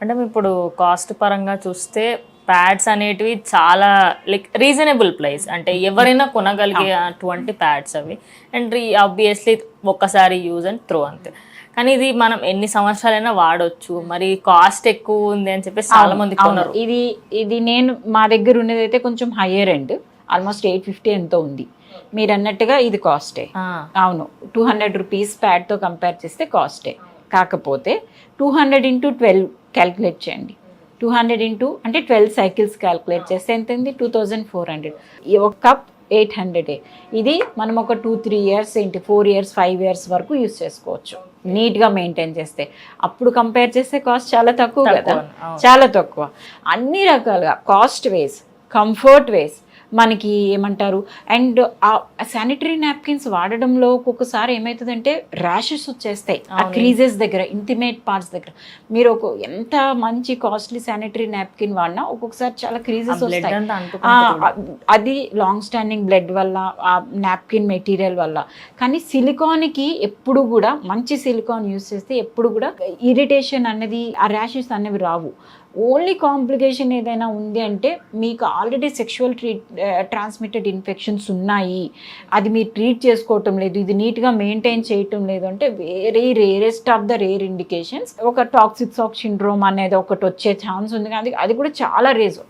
అంటే ఇప్పుడు కాస్ట్ పరంగా చూస్తే ప్యాడ్స్ అనేటివి చాలా లైక్ రీజనబుల్ ప్రైస్ అంటే ఎవరైనా కొనగలిగే అటువంటి ప్యాడ్స్ అవి. అండ్ ఆబ్వియస్లీ ఒక్కసారి యూజ్ అండ్ త్రో అంతే. కానీ ఇది మనం ఎన్ని సంవత్సరాలైనా వాడొచ్చు. మరి కాస్ట్ ఎక్కువ ఉంది అని చెప్పేసి చాలా మంది కొనరు. ఇది ఇది నేను మా దగ్గర ఉన్నది అయితే కొంచెం higher end almost eight fifty ఎంతో ఉంది. మీరు అన్నట్టుగా ఇది కాస్టే అవును టూ హండ్రెడ్ రూపీస్ ప్యాడ్తో కంపేర్ చేస్తే కాస్టే కాకపోతే two hundred into twelve calculate చేయండి. టూ హండ్రెడ్ ఇంటూ అంటే ట్వెల్వ్ సైకిల్స్ క్యాల్కులేట్ చేస్తే ఎంత ఉంది టూ థౌజండ్ ఫోర్ హండ్రెడ్. ఒక కప్ ఎయిట్ హండ్రెడే. ఇది మనం ఒక టూ త్రీ ఇయర్స్ ఏంటి ఫోర్ ఇయర్స్ ఫైవ్ ఇయర్స్ వరకు యూస్ చేసుకోవచ్చు. నీట్గా మెయింటైన్ చేస్తే. అప్పుడు కంపేర్ చేస్తే కాస్ట్ చాలా తక్కువ కదా. చాలా తక్కువ. అన్ని రకాలుగా కాస్ట్ వేస్ కంఫర్ట్ వేస్ మనకి ఏమంటారు? అండ్ ఆ శానిటరీ నాప్కిన్స్ వాడడంలో ఒక్కొక్కసారి ఏమవుతుందంటే ర్యాషెస్ వచ్చేస్తాయి. ఆ క్రీజెస్ దగ్గర ఇంటిమేట్ పార్ట్స్ దగ్గర. మీరు ఒక ఎంత మంచి కాస్ట్లీ శానిటరీ నాప్కిన్ వాడినా ఒక్కొక్కసారి చాలా క్రీజెస్ వస్తాయి. అది లాంగ్ స్టాండింగ్ బ్లడ్ వల్ల ఆ నాప్కిన్ మెటీరియల్ వల్ల. కానీ సిలికాన్కి ఎప్పుడు కూడా మంచి సిలికాన్ యూస్ చేస్తే ఎప్పుడు కూడా ఇరిటేషన్ అనేది ఆ ర్యాషెస్ అనేవి రావు. ఓన్లీ కాంప్లికేషన్ ఏదైనా ఉంది అంటే మీకు already sexual treat transmitted infections ఉన్నాయి. అది మీరు ట్రీట్ చేసుకోవటం లేదు. ఇది నీట్గా మెయింటైన్ చేయటం లేదు అంటే very rarest of the rare indications ఒక టాక్సిక్ సాక్ సిండ్రోమ్ అనేది ఒకటి వచ్చే ఛాన్స్ ఉంది. కానీ అది కూడా చాలా రేజ్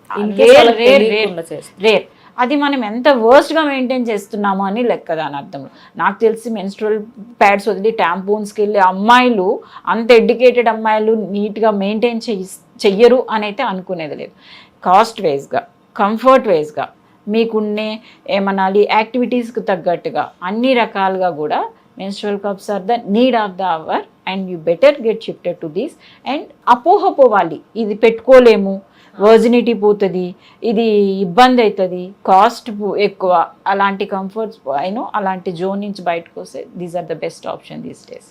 రేర్ అది మనం ఎంత వర్స్ట్గా మెయింటైన్ చేస్తున్నామో అని లెక్క దాని అర్థం. నాకు తెలిసి మెన్స్ట్రల్ ప్యాడ్స్ వదిలి ట్యాంపూన్స్కి వెళ్ళి అమ్మాయిలు అంత ఎడ్యుకేటెడ్ అమ్మాయిలు నీట్గా మెయింటైన్ చెయ్యి చెయ్యరు అని అయితే అనుకునేది లేదు. కాస్ట్ వైజ్గా కంఫర్ట్ వైజ్గా మీకున్నే ఏమనాలి యాక్టివిటీస్కి తగ్గట్టుగా అన్ని రకాలుగా కూడా menstrual cups are the need of the hour and you better get shifted to these and అపోహ పోవాలి ఇది పెట్టుకోలేము వర్జినిటీ పోతుంది ఇది ఇబ్బంది అవుతుంది కాస్ట్ ఎక్కువ అలాంటి కంఫర్ట్స్ అయినో అలాంటి జోన్ నుంచి బయటకు వస్తే these are the best option these days